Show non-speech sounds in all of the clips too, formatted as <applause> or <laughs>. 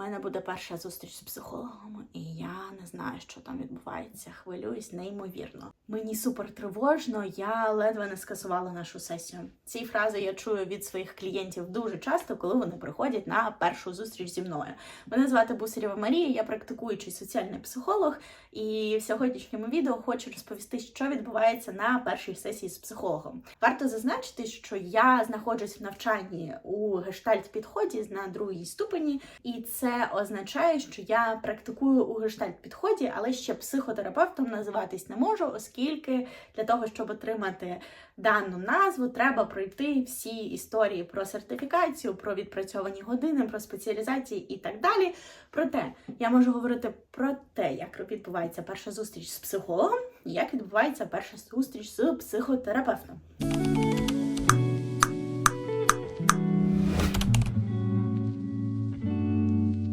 мене буде перша зустріч з психологом, і я не знаю, що там відбувається. Хвилююсь неймовірно. Мені супер тривожно, я ледве не скасувала нашу сесію. Ці фрази я чую від своїх клієнтів дуже часто, коли вони приходять на першу зустріч зі мною. Мене звати Бусарєва Марія, я практикуючий соціальний психолог, і в сьогоднішньому відео хочу розповісти, що відбувається на першій сесії з психологом. Варто зазначити, що я знаходжусь в навчанні у гештальт підході на другій ступені, і це означає, що я практикую у гештальт підході, але ще психотерапевтом називатись не можу, оскільки для того, щоб отримати дану назву, треба пройти всі історії про сертифікацію, про відпрацьовані години, про спеціалізації і так далі. Проте я можу говорити про те, як відбувається перша зустріч з психологом, і як відбувається перша зустріч з психотерапевтом.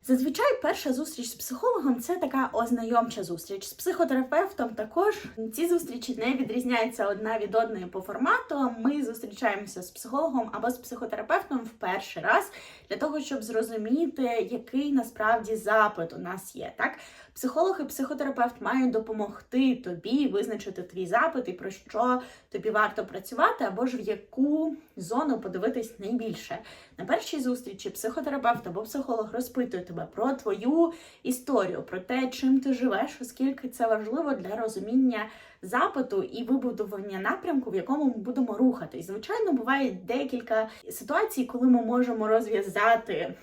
Зазвичай перша зустріч з психологом це така ознайомча зустріч. З психотерапевтом також ці зустрічі не відрізняються одна від одної по формату. Ми зустрічаємося з психологом або з психотерапевтом в перший раз для того, щоб зрозуміти, який насправді запит у нас є. Так, психолог і психотерапевт мають допомогти тобі визначити твій запит і про що тобі варто працювати, або ж в яку зону подивитись найбільше. На першій зустрічі психотерапевт або психолог розпитує тебе про твою історію, про те, чим ти живеш, оскільки це важливо для розуміння запиту і вибудування напрямку, в якому ми будемо рухатись. Звичайно, буває декілька ситуацій, коли ми можемо розв'язати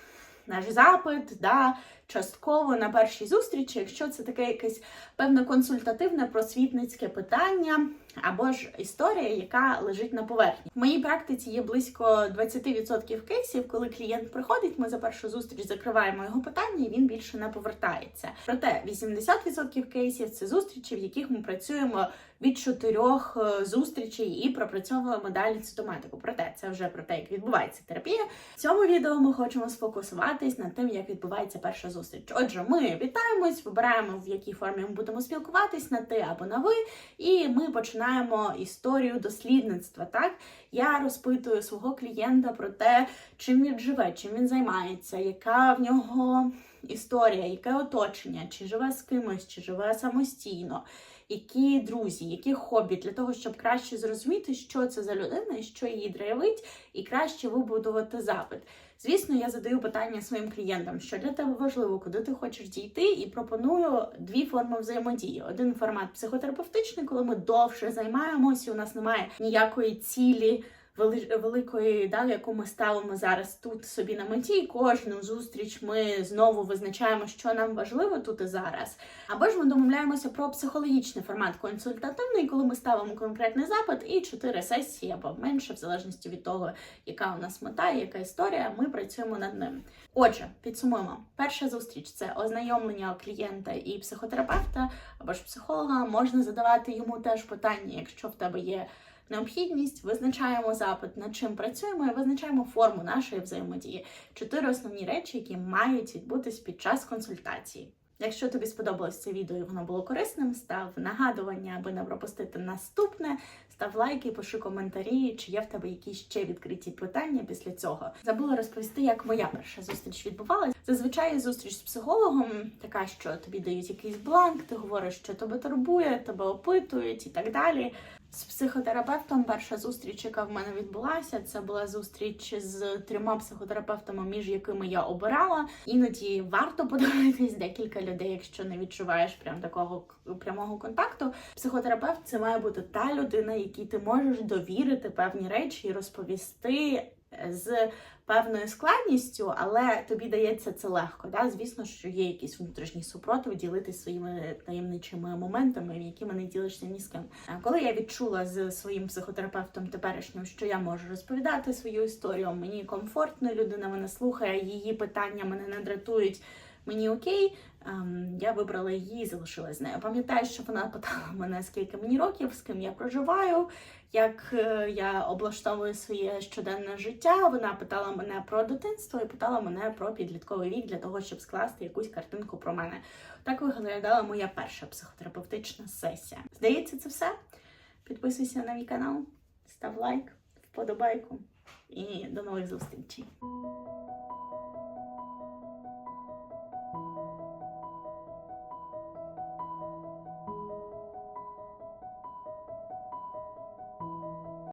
наш запит, да, частково на першій зустрічі, якщо це таке якесь певне консультативне просвітницьке питання або ж історія, яка лежить на поверхні. В моїй практиці є близько 20% кейсів, коли клієнт приходить, ми за першу зустріч закриваємо його питання, і він більше не повертається. Проте 80% кейсів це зустрічі, в яких ми працюємо від чотирьох е, зустрічей і пропрацьовуємо далі цю тематику. Проте це вже про те, як відбувається терапія. В цьому відео ми хочемо сфокусуватись на тим, як відбувається перша зустріч. Отже, ми вітаємось, вибираємо в якій формі ми будемо спілкуватись на ти або на ви, і ми починаємо історію дослідництва. Так я розпитую свого клієнта про те, чим він живе, чим він займається, яка в нього історія, яке оточення, чи живе з кимось, чи живе самостійно. Які друзі, які хобі для того, щоб краще зрозуміти, що це за людина і що її драйвить, і краще вибудувати запит. Звісно, я задаю питання своїм клієнтам, що для тебе важливо, куди ти хочеш дійти, і пропоную дві форми взаємодії: один формат психотерапевтичний, коли ми довше займаємося, у нас немає ніякої цілі. Великої, да, яку ми ставимо зараз тут собі на меті, і кожну зустріч ми знову визначаємо, що нам важливо тут і зараз. Або ж ми домовляємося про психологічний формат консультативний, коли ми ставимо конкретний запит і чотири сесії або менше, в залежності від того, яка у нас мета, яка історія, ми працюємо над ним. Отже, підсумуємо, перша зустріч це ознайомлення клієнта і психотерапевта або ж психолога. Можна задавати йому теж питання, якщо в тебе є необхідність, визначаємо запит, над чим працюємо, і визначаємо форму нашої взаємодії. Чотири основні речі, які мають відбутись під час консультації. Якщо тобі сподобалось це відео і воно було корисним, став нагадування, аби не пропустити наступне. Став лайки, пиши коментарі, чи є в тебе якісь ще відкриті питання після цього. Забула розповісти, як моя перша зустріч відбувалася. Зазвичай зустріч з психологом така, що тобі дають якийсь бланк, ти говориш, що тебе турбує, тебе опитують і так далі. З психотерапевтом перша зустріч, яка в мене відбулася, це була зустріч з трьома психотерапевтами, між якими я обирала. Іноді варто подивитись декілька людей, якщо не відчуваєш прям такого прямого контакту. Психотерапевт це має бути та людина, якій ти можеш довірити певні речі і розповісти з певною складністю, але тобі дається це легко. Да? Звісно, що є якийсь внутрішній супротив ділитися своїми таємничими моментами, якими не ділишся ні з ким. Коли я відчула з своїм психотерапевтом теперішнім, що я можу розповідати свою історію, мені комфортно, людина мене слухає, її питання мене не дратують. Мені окей, ем, я вибрала її і залишилась з нею. Пам'ятаю, що вона питала <laughs> мене, скільки мені років, з ким я проживаю, як е, я облаштовую своє щоденне життя. Вона питала мене про дитинство і питала мене про підлітковий вік для того, щоб скласти якусь картинку про мене. Так виглядала моя перша психотерапевтична сесія. Здається, це все. Підписуйся на мій канал, став лайк, вподобайку і до нових зустрічей.